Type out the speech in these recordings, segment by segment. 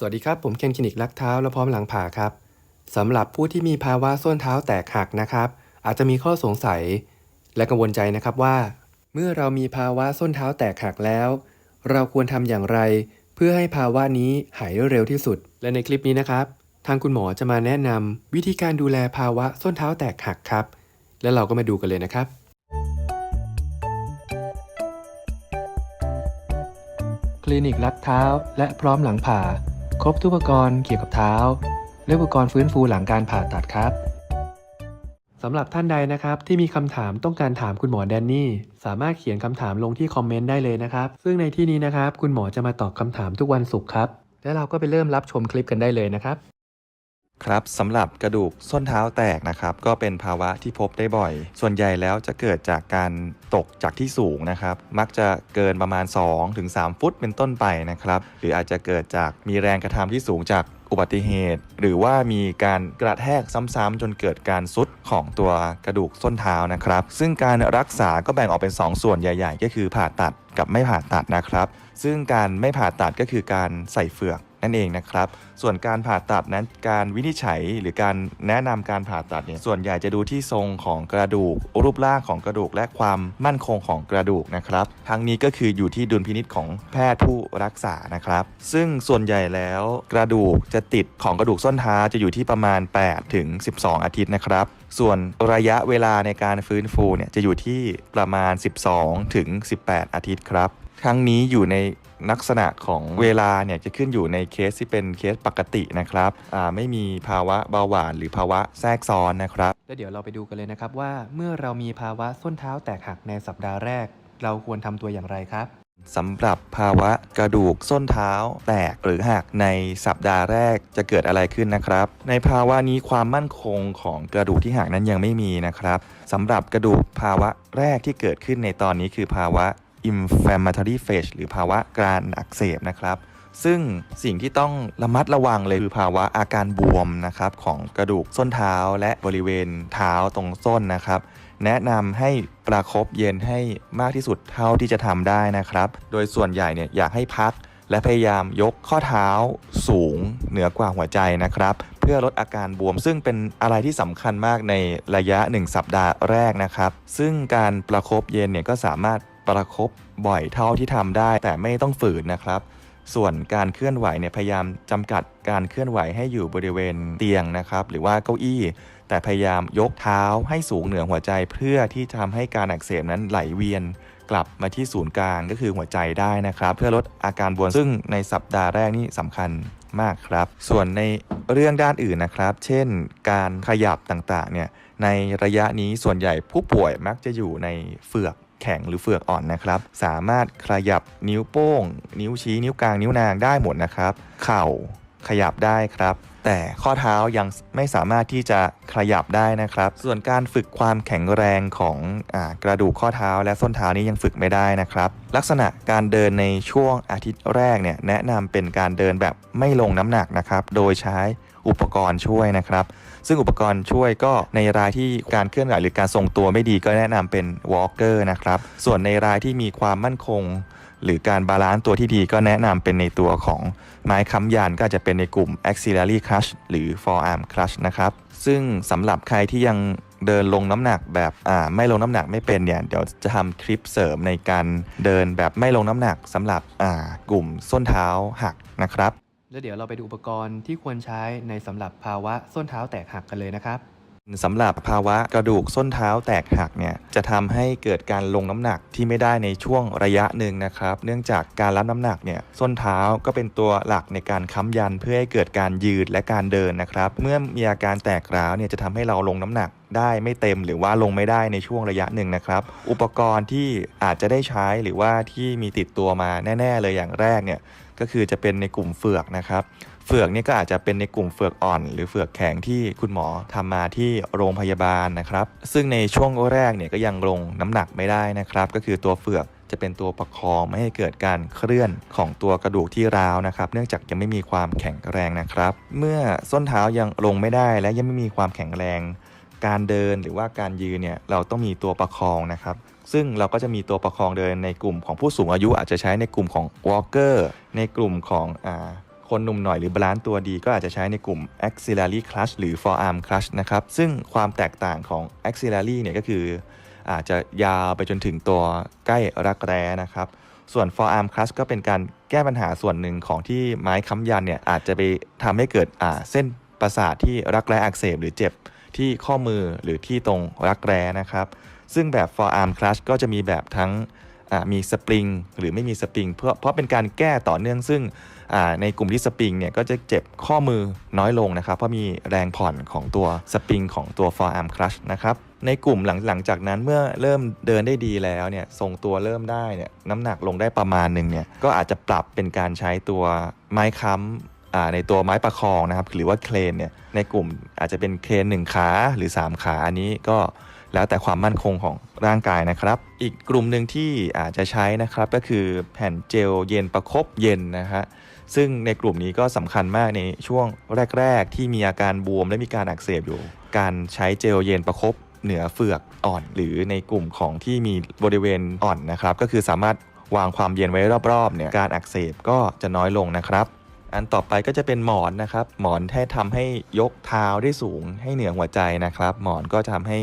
สวัสดีครับ ผมเคนคลินิกลักเท้าและพร้อมหลังผ่าครับสำหรับผู้ที่มีภาวะส้นเท้าแตกหักนะครับ อาจจะมีข้อสงสัย และกังวลใจนะครับว่า เมื่อเรามีภาวะส้นเท้าแตกหักแล้ว เราควรทำอย่างไร เพื่อให้ภาวะนี้หายเร็วที่สุด และในคลิปนี้นะครับ ทางคุณหมอจะมาแนะนำวิธีการดูแลภาวะส้นเท้าแตกหักครับ และเราก็มาดูกันเลยนะครับคลินิกรักเท้าและพร้อมหลังผ่า ครบทุกอุปกรณ์เกี่ยวกับเท้า และอุปกรณ์ฟื้นฟูหลังการผ่าตัดครับสำหรับท่านใดนะครับที่มีคำถามต้องการถามคุณหมอแดนนี่ สามารถเขียนคำถามลงที่คอมเมนต์ได้เลยนะครับ ซึ่งในที่นี้นะครับ คุณหมอจะมาตอบคำถามทุกวันศุกร์ครับ และเราก็ไปเริ่มรับชมคลิปกันได้เลยนะครับ ครับสำหรับกระดูกส้นเท้าแตกนะครับ ก็เป็นภาวะที่พบได้บ่อย ส่วนใหญ่แล้วจะเกิดจากการตกจากที่สูงนะครับ มักจะเกินประมาณ 2-3 ฟุตเป็นต้นไปนะครับ หรืออาจจะเกิดจากมีแรงกระทำที่สูงจากอุบัติเหตุ หรือว่ามีการกระแทกซ้ำๆจนเกิดการซุดของตัวกระดูกส้นเท้านะครับ ซึ่งการรักษาก็แบ่งออกเป็น 2 ส่วนใหญ่ ๆ ก็คือผ่าตัดกับไม่ผ่าตัดนะครับ ซึ่งการไม่ผ่าตัดก็คือการใส่เฟือก นั่นเองนะครับ ส่วนการผ่าตัดนั้นการวินิจฉัยหรือการแนะนำการผ่าตัดเนี่ยส่วนใหญ่จะดูที่ทรงของกระดูก รูปร่างของกระดูกและความมั่นคงของกระดูกนะครับทั้งนี้ก็คืออยู่ที่ดุลพินิจของแพทย์ผู้รักษานะครับ ซึ่งส่วนใหญ่แล้วกระดูกจะติดของกระดูกส้นเท้าจะอยู่ที่ประมาณ 8 ถึง 12 อาทิตย์นะครับ ส่วนระยะเวลาในการฟื้นฟูเนี่ยจะอยู่ที่ประมาณ 12 ถึง 18 อาทิตย์ครับ ครั้งนี้อยู่ในลักษณะของเวลาเนี่ยจะขึ้นอยู่ในเคสที่เป็นเคสปกตินะครับอ่าไม่มีภาวะเบาหวานหรือภาวะแทรกซ้อนนะครับ และเดี๋ยวเราไปดูกันเลยนะครับว่าเมื่อเรามีภาวะส้นเท้าแตกหักในสัปดาห์แรก เราควรทำตัวอย่างไรครับสำหรับภาวะกระดูกส้นเท้าแตกหรือหักในสัปดาห์แรกจะเกิดอะไรขึ้นนะครับ ในภาวะนี้ความมั่นคงของกระดูกที่หักนั้นยังไม่มีนะครับสำหรับกระดูกภาวะแรกที่เกิดขึ้นในตอนนี้คือภาวะ inflammatory phase หรือภาวะการอักเสบนะครับ ซึ่งสิ่งที่ต้องระมัดระวังเลยคือภาวะอาการบวมนะครับของกระดูกส้นเท้าและบริเวณเท้าตรงส้นนะครับแนะนำให้ประคบเย็นให้มากที่สุดเท่าที่จะทำได้นะครับ โดยส่วนใหญ่เนี่ยอยากให้พักและพยายามยกข้อเท้าสูงเหนือกว่าหัวใจนะครับ เพื่อลดอาการบวม ซึ่งเป็นอะไรที่สำคัญมากในระยะ 1 สัปดาห์แรกนะครับ ซึ่งการประคบเย็นเนี่ยก็สามารถ ประคบบ่อยเท่าที่ทำได้ แต่ไม่ต้องฝืนนะครับ ส่วนการเคลื่อนไหวเนี่ยพยายามจำกัดการเคลื่อนไหวให้อยู่บริเวณเตียงนะครับ หรือว่าเก้าอี้ แต่พยายามยกเท้าให้สูงเหนือหัวใจเพื่อที่จะทำให้การอักเสบนั้นไหลเวียนกลับมาที่ศูนย์กลางก็คือหัวใจได้นะครับ เพื่อลดอาการบวมซึ่งในสัปดาห์แรกนี่สำคัญมากครับ ส่วนในเรื่องด้านอื่นนะครับ เช่น การขยับต่างๆเนี่ยในระยะนี้ส่วนใหญ่ผู้ป่วยมักจะอยู่ในเฟือก แข็งหรือเฟือกอ่อนนะครับ สามารถขยับนิ้วโป้ง นิ้วชี้นิ้วกลางนิ้วนางได้หมดนะครับ เข่าขยับได้ครับ แต่ข้อเท้ายังไม่สามารถที่จะขยับได้นะครับ ส่วนการฝึกความแข็งแรงของอกระดูกข้อเท้าและส้นเท้านี้ยังฝึกไม่ได้นะครับ ลักษณะการเดินในช่วงอาทิตย์แรกเนี่ยแนะนำเป็นการเดินแบบไม่ลงน้ำหนักนะครับ โดยใช้อุปกรณ์ช่วยนะครับ ซึ่งอุปกรณ์ช่วยก็ในรายที่การเคลื่อนไหวหรือการทรงตัวไม่ดีก็แนะนำเป็นวอล์กเกอร์นะครับ ส่วนในรายที่มีความมั่นคง หรือการบาลานซ์ตัวที่ดีก็แนะนำเป็นในตัวของไม้ค้ำยันก็จะเป็นในกลุ่ม axillary clutch หรือ forearm clutch นะครับ ซึ่งสำหรับใครที่ยังเดินลงน้ำหนักแบบอ่าไม่ลงน้ำหนักไม่เป็นเนี่ยเดี๋ยวจะทำทริปเสริมในการเดินแบบไม่ลงน้ำหนักสำหรับอ่ากลุ่มส้นเท้าหักนะครับ แล้วเดี๋ยวเราไปดูอุปกรณ์ที่ควรใช้ในสำหรับภาวะส้นเท้าแตกหักกันเลยนะครับสำหรับภาวะกระดูกส้นเท้าแตกหักเนี่ยจะทำให้เกิดการลงน้ำหนักที่ไม่ได้ในช่วงระยะหนึ่งนะครับ เนื่องจากการรับน้ำหนักเนี่ยส้นเท้าก็เป็นตัวหลักในการค้ำยันเพื่อให้เกิดการยืดและการเดินนะครับ เมื่อมีอาการแตกร้าวเนี่ยจะทำให้เราลงน้ำหนักได้ไม่เต็มหรือว่าลงไม่ได้ในช่วงระยะหนึ่งนะครับ อุปกรณ์ที่อาจจะได้ใช้หรือว่าที่มีติดตัวมาแน่ ๆ เลยอย่างแรกเนี่ย ก็คือจะเป็นในกลุ่มเฟือกนะครับ เฟือกนี่ก็อาจจะเป็นในกลุ่มเฟือกอ่อน หรือเฟือกแข็งที่คุณหมอทำมาที่โรงพยาบาลนะครับ ซึ่งในช่วงแรกเนี่ยก็ยังลงน้ำหนักไม่ได้นะครับ ก็คือตัวเฟือกจะเป็นตัวประคองไม่ให้เกิดการเคลื่อนของตัวกระดูกที่ร้าวนะครับ เนื่องจากยังไม่มีความแข็งแรงนะครับ เมื่อส้นเท้ายังลงไม่ได้และยังไม่มีความแข็งแรง การเดินหรือว่าการยืนเนี่ยเราต้องมีตัวประคองนะครับ ซึ่งเราก็จะมีตัวประคองเดินในกลุ่มของผู้สูงอายุอาจจะใช้ในกลุ่มของ walker ในกลุ่มของอ่าคนหนุ่มหน่อยหรือบาลานซ์ตัวดีก็อาจจะใช้ในกลุ่ม axillary clutch หรือ forearm clutch นะครับ ซึ่งความแตกต่างของ axillary เนี่ยก็คือ อาจจะยาวไปจนถึงตัวใกล้รักแร้นะครับ ส่วน forearm clutch ก็เป็นการแก้ปัญหาส่วนหนึ่งของที่ไม้ค้ำยันเนี่ยอาจจะไปทำให้เกิดเส้นประสาทที่รักแร้อักเสบหรือเจ็บที่ข้อมือหรือที่ตรงรักแร้นะครับ ซึ่งแบบ forearm clutch ก็จะมีแบบทั้งมีสปริงหรือไม่มีสปริงเพราะเพราะเป็นการแก้ต่อเนื่องซึ่งในกลุ่มที่สปริงเนี่ยก็จะเจ็บข้อมือน้อยลงนะครับ เพราะมีแรงผ่อนของตัวสปริงของตัว forearm clutch นะครับในกลุ่มหลังหลังจากนั้นเมื่อเริ่มเดินได้ดีแล้วเนี่ยทรงตัวเริ่มได้เนี่ยน้ำหนักลงได้ประมาณหนึ่งเนี่ยก็อาจจะปรับเป็นการใช้ตัวไม้ค้ำในตัวไม้ประคองนะครับหรือว่าเครนเนี่ยในกลุ่มอาจจะเป็นเครนหนึ่งขาหรือ 3 ขาอันนี้ก็ แล้วแต่ความมั่นคงของร่างกายนะครับ อีกกลุ่มหนึ่งที่อาจจะใช้นะครับก็คือแผ่นเจลเย็นประคบเย็นนะฮะซึ่งในกลุ่มนี้ก็สำคัญมากในช่วงแรก ๆ ที่มีอาการบวมและมีการอักเสบอยู่ การใช้เจลเย็นประคบเหนือเฟือกอ่อน หรือในกลุ่มของที่มีบริเวณอ่อนนะครับ ก็คือสามารถวางความเย็นไว้รอบๆเนี่ยการอักเสบก็จะน้อยลงนะครับ อันต่อไปก็จะเป็นหมอนนะครับ หมอนให้ทำให้ยกเท้าได้สูงให้เหนือหัวใจนะครับ หมอนก็จะทำให้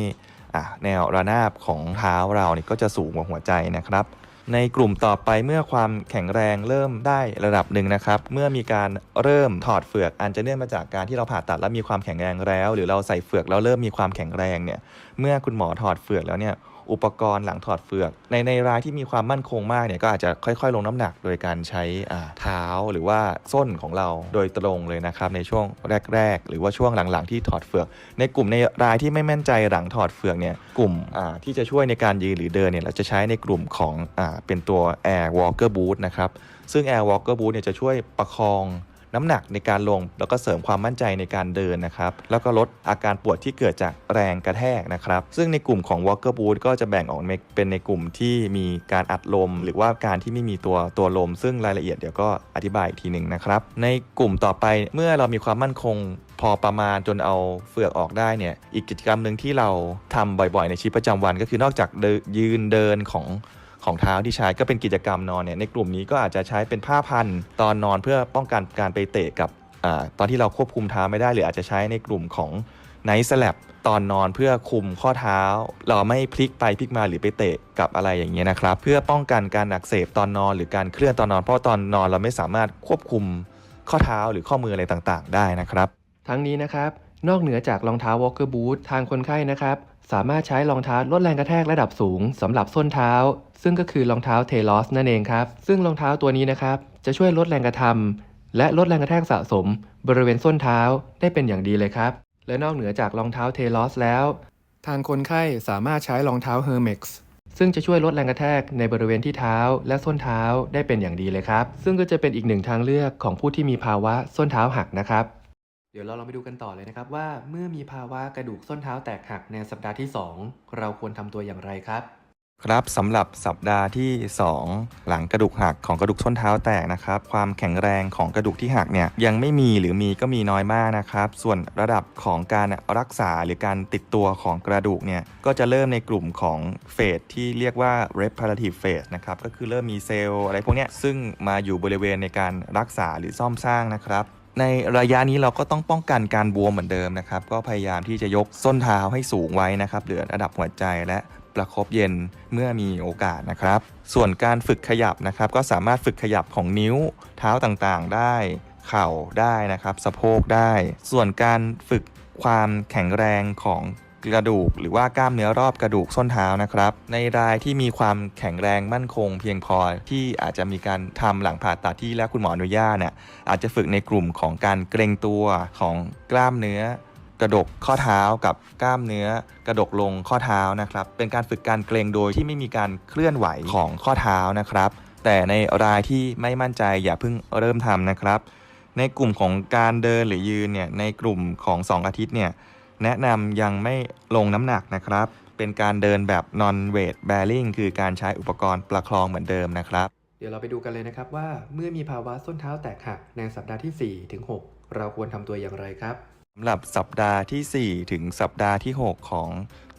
อะแนวระนาบของเท้าเราเนี่ยก็จะสูงกว่าหัวใจนะครับในกลุ่มต่อไปเมื่อความแข็งแรงเริ่มได้ระดับหนึ่งนะครับ เมื่อมีการเริ่มถอดเฟือกอันจะเนื่องมาจากการที่เราผ่าตัดแล้วมีความแข็งแรงแล้ว หรือเราใส่เฟือกแล้วเริ่มมีความแข็งแรงเนี่ย เมื่อคุณหมอถอดเฟือกแล้วเนี่ย อุปกรณ์หลังถอดเฟือก ในในรายที่มีความมั่นคงมากเนี่ยก็อาจจะค่อยๆ ลงน้ำหนักโดยการใช้เท้าหรือว่าส้นของเราโดยตรงเลยนะครับในช่วงแรก ๆ หรือว่าช่วงหลังๆที่ถอดเฟือก ในกลุ่มในรายที่ไม่แม่นใจหลังถอดเฟือกเนี่ยกลุ่มที่จะช่วยในการยืนหรือเดินเนี่ยเราจะใช้ในกลุ่มของอเป็นตัว Air Walker Boot นะครับซึ่ง Air Walker Boot เนี่ยจะช่วยประคอง น้ำหนักในการลง แล้วก็เสริมความมั่นใจในการเดินนะครับ แล้วก็ลดอาการปวดที่เกิดจากแรงกระแทกนะครับ ซึ่งในกลุ่มของ Walker Boot ก็จะแบ่งออกเป็นในกลุ่มที่มีการอัดลม หรือว่าการที่ไม่มีตัวตัวลม ซึ่งรายละเอียดเดี๋ยวก็อธิบายอีกทีหนึ่งนะครับ ในกลุ่มต่อไปเมื่อเรามีความมั่นคงพอประมาณจนเอาเฟือกออกได้เนี่ย อีกกิจกรรมหนึ่งที่เราทำบ่อยๆ ในชีวิตประจำวันก็คือนอกจากยืนเดินของ ของเท้าที่ใช้ก็เป็นกิจกรรมนอนเนี่ยในกลุ่มนี้ก็อาจจะใช้เป็นผ้าพันตอนนอนเพื่อป้องกันการไปเตะกับอตอนที่เราควบคุมเท้าไม่ได้ หรืออาจจะใช้ในกลุ่มของไนท์สแลบตอนนอนเพื่อคุมข้อเท้า เราไม่พลิกไปพลิกมาหรือไปเตะกับอะไรอย่างเงี้ยนะครับ เพื่อป้องกันการอักเสบตอนนอน หรือการเคลื่อนตอนนอน เพราะตอนนอนเราไม่สามารถควบคุมข้อเท้าหรือข้อมืออะไรต่างๆ ได้นะครับ ทั้งนี้นะครับนอกเหนือจากรองเท้า Walker Boot ทางคนไข้นะครับ สามารถใช้รองเท้าลดแรงกระแทกระดับสูงสำหรับส้นเท้า ซึ่งก็คือรองเท้าเทลอสนั่นเองครับ ซึ่งรองเท้าตัวนี้นะครับ จะช่วยลดแรงกระทำและลดแรงกระแทกสะสม บริเวณส้นเท้าได้เป็นอย่างดีเลยครับ และนอกเหนือจากรองเท้าเทลอสแล้ว ทางคนไข้สามารถใช้รองเท้า Hermex ซึ่งจะช่วยลดแรงกระแทกในบริเวณที่เท้าและส้นเท้าได้เป็นอย่างดีเลยครับ ซึ่งก็จะเป็นอีกหนึ่งทางเลือกของผู้ที่มีภาวะส้นเท้าหักนะครับ เดี๋ยวเราลองไปดูกันต่อเลยนะครับว่าเมื่อมีภาวะกระดูกส้นเท้าแตกหักในสัปดาห์ที่ 2 เราควรทำตัวอย่างไรครับ ครับสำหรับสัปดาห์ที่ 2 หลังกระดูกหักของกระดูกส้นเท้าแตกนะครับ ความแข็งแรงของกระดูกที่หักเนี่ยยังไม่มีหรือมีก็มีน้อยมากนะครับ ส่วนระดับของการรักษาหรือการติดตัวของกระดูกเนี่ยก็จะเริ่มในกลุ่มของเฟสที่เรียกว่า reparative phase นะครับก็คือเริ่มมีเซลล์อะไรพวกนี้ซึ่งมาอยู่บริเวณในการรักษาหรือซ่อมสร้างนะครับ ในระยะนี้เราก็ต้องป้องกันการบวมเหมือนเดิมนะครับ ก็พยายามที่จะยกส้นเท้าให้สูงไว้นะครับเหลือระดับหัวใจและประคบเย็นเมื่อมีโอกาสนะครับ ส่วนการฝึกขยับนะครับ ก็สามารถฝึกขยับของนิ้วเท้าต่างๆ ได้ เข่าได้นะครับ สะโพกได้ ส่วนการฝึกความแข็งแรงของ กระดูก หรือว่ากล้ามเนื้อรอบกระดูกส้นเท้านะครับ ในรายที่มีความแข็งแรงมั่นคงเพียงพอที่อาจจะมีการทำหลังผ่าตัดที่แล้วคุณหมออนุญาตเนี่ยอาจจะฝึกในกลุ่มของการเกรงตัวของกล้ามเนื้อกระดกข้อเท้ากับกล้ามเนื้อกระดกลงข้อเท้านะครับ เป็นการฝึกการเกรงโดยที่ไม่มีการเคลื่อนไหวของข้อเท้านะครับ แต่ในรายที่ไม่มั่นใจอย่าเพิ่งเริ่มทำนะครับ ในกลุ่มของการเดินหรือยืนเนี่ยในกลุ่มของ 2 อาทิตย์เนี่ย แนะนำยังไม่ลงน้ำหนักนะครับ เป็นการเดินแบบ non weight bearing คือการใช้อุปกรณ์ประคองเหมือนเดิมนะครับ เดี๋ยวเราไปดูกันเลยนะครับว่าเมื่อมีภาวะส้นเท้าแตกหักในสัปดาห์ที่4ถึง6เราควรทำตัวอย่างไรครับสำหรับสัปดาห์ที่ 4 ถึงสัปดาห์ที่ 6 ของ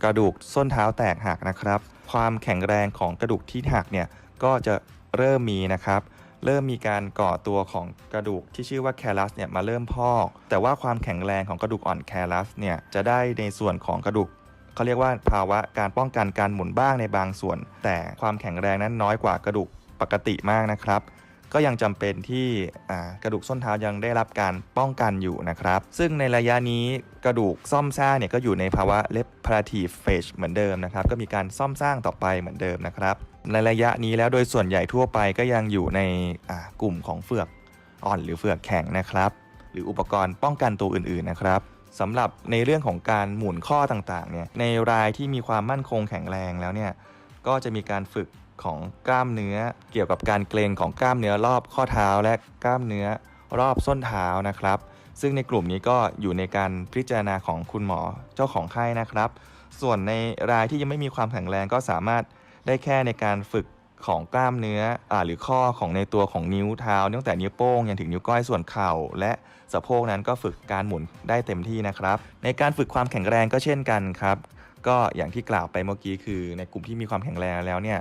กระดูกส้นเท้าแตกหักนะครับ ความแข็งแรงของกระดูกที่หักเนี่ยก็จะเริ่มมีนะครับ เริ่มมีการก่อตัวของกระดูกที่ชื่อว่าแคลัสเนี่ยมาเริ่มพอก แต่ว่าความแข็งแรงของกระดูกอ่อนแคลัสเนี่ยจะได้ในส่วนของกระดูกเขาเรียกว่าภาวะการป้องกันการหมุนบ้างในบางส่วน แต่ความแข็งแรงนั้นน้อยกว่ากระดูกปกติมากนะครับก็ยังจำเป็นที่กระดูกส้นเท้ายังได้รับการป้องกันอยู่นะครับ ซึ่งในระยะนี้กระดูกซ่อมสร้างเนี่ยก็อยู่ในภาวะ reparative phase เหมือนเดิมนะครับ ก็มีการซ่อมสร้างต่อไปเหมือนเดิมนะครับ ในระยะนี้แล้วโดยส่วนใหญ่ทั่วไปก็ยังอยู่ในกลุ่มของเฟือกอ่อนหรือเฟือกแข็งนะครับ หรืออุปกรณ์ป้องกันตัวอื่นๆนะครับสำหรับในเรื่องของการหมุนข้อต่างๆเนี่ยในรายที่มีความมั่นคงแข็งแรงแล้วเนี่ยก็จะมีการฝึกของกล้ามเนื้อ เกี่ยวกับการเกรงของกล้ามเนื้อรอบข้อเท้า และกล้ามเนื้อรอบส้นเท้านะครับ ซึ่งในกลุ่มนี้ก็อยู่ในการพิจารณาของคุณหมอเจ้าของไข้นะครับ ส่วนในรายที่ยังไม่มีความแข็งแรงก็สามารถ ได้แค่ในการฝึกของกล้ามเนื้ออหรือข้อของในตัวของนิ้วเท้าตั้งแต่นิ้วโป้งยันถึงนิ้วก้อยส่วนเข่า และสะโพกนั้นก็ฝึกการหมุนได้เต็มที่นะครับ ในการฝึกความแข็งแรงก็เช่นกันครับ ก็อย่างที่กล่าวไปเมื่อกี้คือ ในกลุ่มที่มีความแข็งแรงแล้วเนี่ย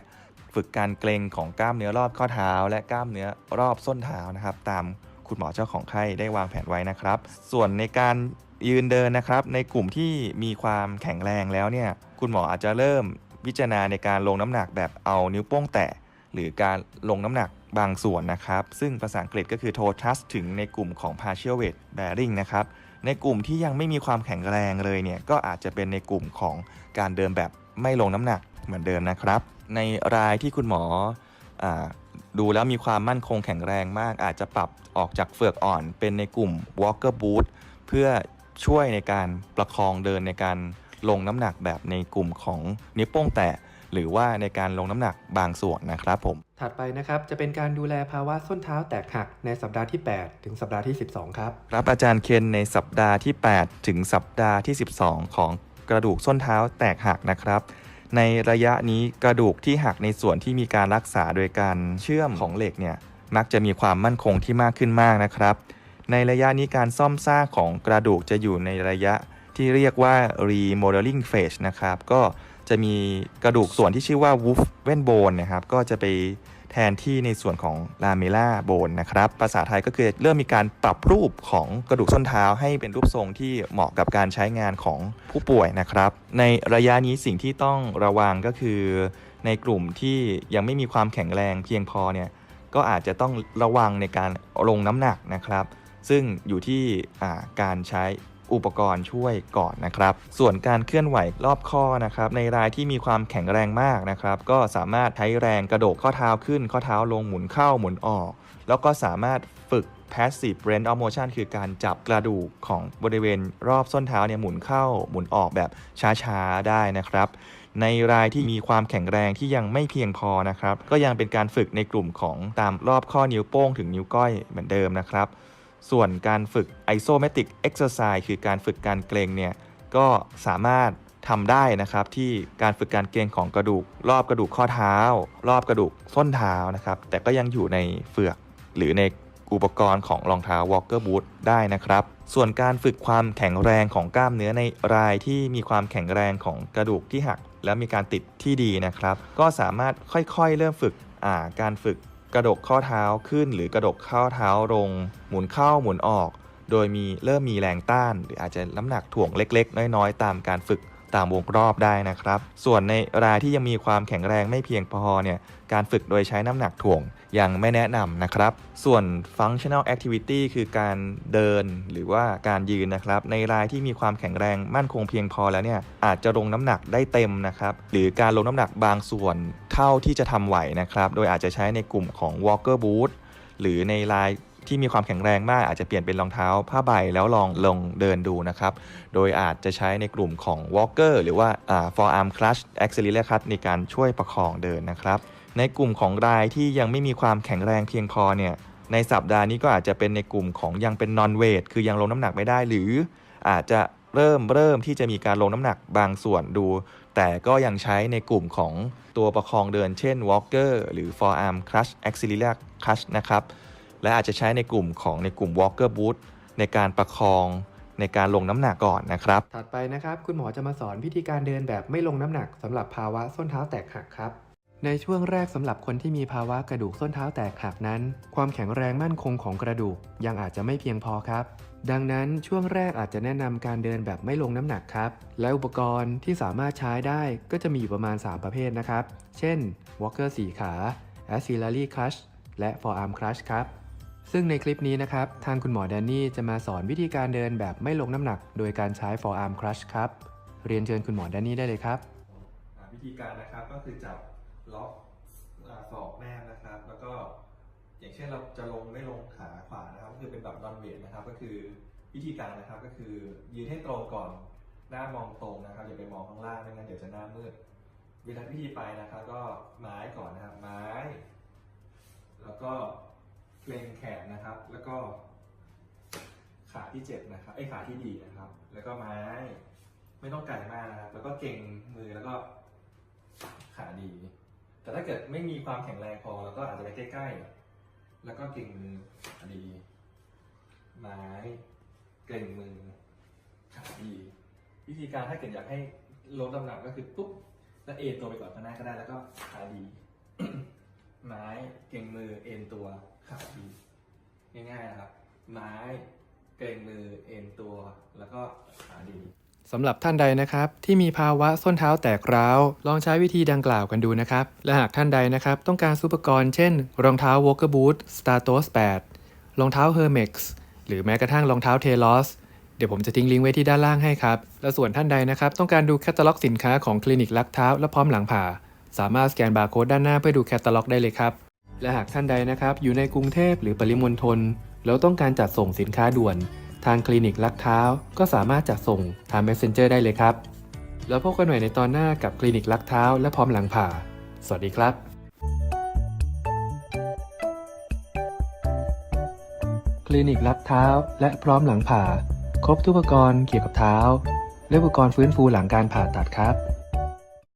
ฝึกการเกร็งของกล้ามเนื้อรอบข้อเท้า และกล้ามเนื้อรอบส้นเท้านะครับ ตามคุณหมอเจ้าของไข้ได้วางแผนไว้นะครับ ส่วนในการยืนเดินนะครับ ในกลุ่มที่มีความแข็งแรงแล้วเนี่ยคุณหมออาจจะเริ่ม พิจารณาในการลงน้ำหนักแบบเอานิ้วโป้งแตะหรือการลงน้ำหนักบางส่วนนะครับ ซึ่งภาษาอังกฤษก็คือ toe thrust ถึงในกลุ่มของ partial weight bearing นะครับ ในกลุ่มที่ยังไม่มีความแข็งแรงเลยเนี่ย ก็อาจจะเป็นในกลุ่มของการเดินแบบไม่ลงน้ำหนักเหมือนเดิมนะครับ ในรายที่คุณหมออดูแล้วมีความมั่นคงแข็งแรงมาก อาจจะปรับออกจากเฟือกอ่อน เป็นในกลุ่ม walker boot เพื่อช่วยในการประคองเดินในการ ลงน้ำหนักแบบในกลุ่มของนิ้วโป้งแตะหรือว่าในการลงน้ำหนักบางส่วนนะครับผม ถัดไปนะครับจะเป็นการดูแลภาวะส้นเท้าแตกหักในสัปดาห์ที่ 8 ถึงสัปดาห์ที่ 12 ครับครับอาจารย์เคนในสัปดาห์ที่ 8 ถึงสัปดาห์ที่ 12 ของกระดูกส้นเท้าแตกหักนะครับ ในระยะนี้กระดูกที่หักในส่วนที่มีการรักษาโดยการเชื่อมของเหล็กเนี่ยมักจะมีความมั่นคงที่มากขึ้นมากนะครับ ในระยะนี้การซ่อมสร้างของกระดูกจะอยู่ในระยะ ที่เรียกว่า remodeling phase นะครับ ก็จะมีกระดูกส่วนที่ชื่อว่า wolf v e n bone นะครับ ก็จะไปแทนที่ในส่วนของ lamella bone นะครับ ภาษาไทยก็คือเริ่มมีการปรับรูปของกระดูกส้นเท้าให้เป็นรูปทรงที่เหมาะกับการใช้งานของผู้ป่วยนะครับ ในระยะนี้สิ่งที่ต้องระวังก็คือในกลุ่มที่ยังไม่มีความแข็งแรงเพียงพอเนี่ยก็อาจจะต้องระวังในการลงน้ำหนักนะครับ ซึ่งอยู่ที่การใช้ อุปกรณ์ช่วยก่อนนะครับ ส่วนการเคลื่อนไหวรอบข้อนะครับ ในรายที่มีความแข็งแรงมากนะครับ ก็สามารถใช้แรงกระโดดข้อเท้าขึ้น ข้อเท้าลงหมุนเข้าหมุนออก แล้วก็สามารถฝึก passive range of motion คือการจับกระดูกของบริเวณรอบส้นเท้าเนี่ยหมุนเข้าหมุนออกแบบช้าๆได้นะครับ ในรายที่มีความแข็งแรงที่ยังไม่เพียงพอนะครับ ก็ยังเป็นการฝึกในกลุ่มของตามรอบข้อนิ้วโป้งถึงนิ้วก้อยเหมือนเดิมนะครับ ส่วนการฝึก isometric exercise คือการฝึกการเกรงเนี่ยก็สามารถทำได้นะครับที่การฝึกการเกรงของกระดูก รอบกระดูกข้อเท้า รอบกระดูกส้นเท้านะครับแต่ก็ยังอยู่ในเฟือกหรือในอุปกรณ์ของรองเท้า walker boot ได้นะครับ ส่วนการฝึกความแข็งแรงของกล้ามเนื้อในรายที่มีความแข็งแรงของกระดูกที่หัก และมีการติดที่ดีนะครับ ก็สามารถค่อยๆ เริ่มฝึกการฝึก กระดกข้อเท้าขึ้น หรือกระดกข้อเท้าลง หมุนเข้าหมุนออก โดยมีเริ่มมีแรงต้าน หรืออาจจะน้ำหนักถ่วงเล็ก ๆ น้อยๆ ตามการฝึก ตามวงรอบได้นะครับ ส่วนในรายที่ยังมีความแข็งแรงไม่เพียงพอเนี่ยการฝึกโดยใช้น้ำหนักถ่วงยังไม่แนะนำนะครับ ส่วน functional activity คือการเดินหรือว่าการยืนนะครับ ในรายที่มีความแข็งแรงมั่นคงเพียงพอแล้วเนี่ยอาจจะลงน้ำหนักได้เต็มนะครับ หรือการลงน้ำหนักบางส่วนเท่าที่จะทำไหวนะครับ โดยอาจจะใช้ในกลุ่มของ walker boot หรือในราย ที่มีความแข็งแรงมากอาจจะเปลี่ยนเป็นรองเท้าผ้าใบแล้วลองลงเดินดูนะครับ โดยอาจจะใช้ในกลุ่มของ walker หรือว่า forearm clutch axillary clutch ในการช่วยประคองเดินนะครับ ในกลุ่มของรายที่ยังไม่มีความแข็งแรงเพียงพอเนี่ยในสัปดาห์นี้ก็อาจจะเป็นในกลุ่มของยังเป็น non weight คือยังลงน้ำหนักไม่ได้หรืออาจจะเริ่มเริ่มที่จะมีการลงน้ำหนักบางส่วนดู แต่ก็ยังใช้ในกลุ่มของตัวประคองเดินเช่น walker หรือ forearm clutch axillary clutch นะครับ และอาจจะใช้ในกลุ่มของในกลุ่ม walker boot ในการประคองในการลงน้ำหนักก่อนนะครับ ถัดไปนะครับคุณหมอจะมาสอนวิธีการเดินแบบไม่ลงน้ำหนักสำหรับภาวะส้นเท้าแตกหักครับ ในช่วงแรกสำหรับคนที่มีภาวะกระดูกส้นเท้าแตกหักนั้น ความแข็งแรงมั่นคงของกระดูกยังอาจจะไม่เพียงพอครับ ดังนั้นช่วงแรกอาจจะแนะนำการเดินแบบไม่ลงน้ำหนักครับ และอุปกรณ์ที่สามารถใช้ได้ก็จะมีอยู่ประมาณ 3 ประเภทนะครับ เช่น Walker 4ขา Auxiliary Clutch และ Forearm Clutch ครับ ซึ่งในคลิปนี้นะครับ ทางคุณหมอแดนนี่จะมาสอนวิธีการเดินแบบไม่ลงน้ำหนัก โดยการใช้ forearm crutch ครับ เรียนเชิญคุณหมอแดนนี่ได้เลยครับ วิธีการนะครับก็คือจับล็อกศอกแนบนะครับ แล้วก็อย่างเช่นเราจะลงไม่ลงขาขวานะครับก็คือเป็นแบบนอนเวทนะครับ ก็คือวิธีการนะครับก็คือยืนให้ตรงก่อนหน้ามองตรงนะครับอย่าไปมองข้างล่างไม่งั้นเดี๋ยวจะหน้ามืดเวลาวิธีไปนะครับ ก็ไม้ก่อนนะครับไม้ แล้วก็ เกรงแขนนะครับ แล้วก็ขาที่เจ็บนะครับไอ้ขาที่ดีนะครับ แล้วก็ไม้ไม่ต้องไกลมากนะครับแล้วก็เก่งมือแล้วก็ขาดี แต่ถ้าเกิดไม่มีความแข็งแรงพอเราก็อาจจะไปใกล้ๆ แล้วก็เก่งมือขาดี ไม้เก่งมือขาดี วิธีการถ้าเกิดอยากให้ลดน้ำหนักก็คือปุ๊บแล้วเอ็นตัวไปก่อนข้างหน้าก็ได้แล้วก็ขาดี ไม้เก่งมือเอ็นตัว ขาดีง่ายๆนะครับ ไม้เกรงมือเอ็นตัวแล้วก็ขาดีสำหรับท่านใดนะครับที่มีภาวะส้นเท้าแตกร้าว ลองใช้วิธีดังกล่าวกันดูนะครับ และหากท่านใดนะครับต้องการซุปกรณ์เช่น รองเท้า Walker Boot Statos 8รองเท้า Hermex หรือแม้กระทั่งรองเท้า Telos เดี๋ยวผมจะทิ้งลิงก์ไว้ที่ด้านล่างให้ครับ และส่วนท่านใดนะครับ ต้องการดูแคตตาล็อกสินค้าของคลินิกลักเท้าและพร้อมหลังผ่า สามารถสแกนบาร์โค้ดด้านหน้าเพื่อดูแคตตาล็อกได้เลยครับ และหากท่านใดนะครับ อยู่ในกรุงเทพหรือปริมณฑลแล้วต้องการจัดส่งสินค้าด่วน ทางคลินิกลักเท้า ก็สามารถจัดส่งทาง Messenger ได้เลยครับ แล้วพบกันใหม่ในตอนหน้ากับคลินิกลักเท้า และพร้อมหลังผ่า สวัสดีครับคลินิกลักเท้า และพร้อมหลังผ่า ครบทุกอุปกรณ์เกี่ยวกับเท้า และอุปกรณ์ฟื้นฟูหลังการผ่าตัดครับ